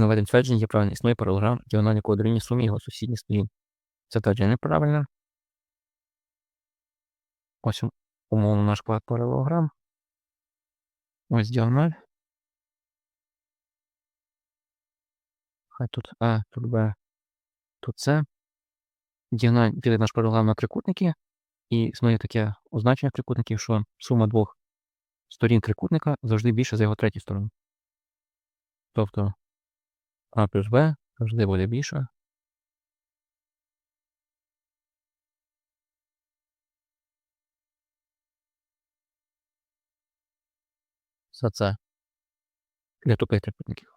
наведеним твердженням є правильним. Існує паралограм, діагональ якого дорівнює сумі його сусідніх сторін. Це твердження неправильне. Ось умовно наш пар- паралелограм. Ось діагональ. Хай тут А, тут Б, тут С. Діагональ ділить наш паралелограм на трикутники. І існує таке означення трикутників, що сума двох сторін трикутника завжди більша за його третю сторону. Тобто А плюс Б завжди буде більше. За це. Для тупих трикутників.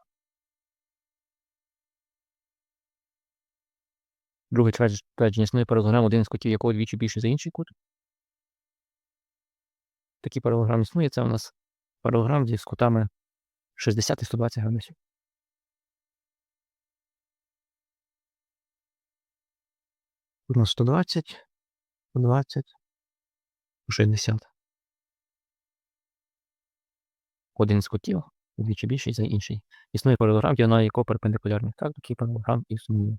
Твердж- твердження існує паралелограм, один з кутів якого двічі більше за інший кут. Такий паралелограм існує. Це у нас паралелограм зі з кутами 60 і 120 градусів. Тут у нас 120, 120, 60. Один з котів, вдвічі більший за інший. Існує паралелограм, діагональ якого перпендикулярні. Так, такий паралограм існує.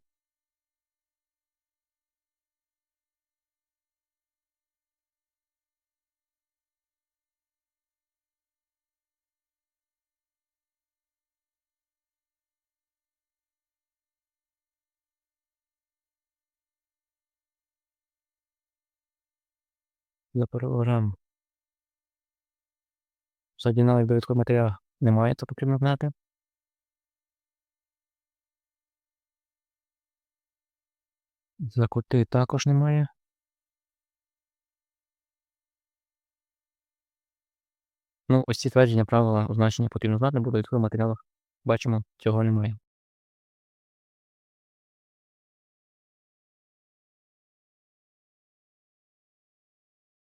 За паралелограм. За діагональ додаткового матеріалу немає, це потрібно знати. За кути також немає. Ну, ось ці твердження правила означення потрібно знати, бо в додаткових матеріалах бачимо, цього немає.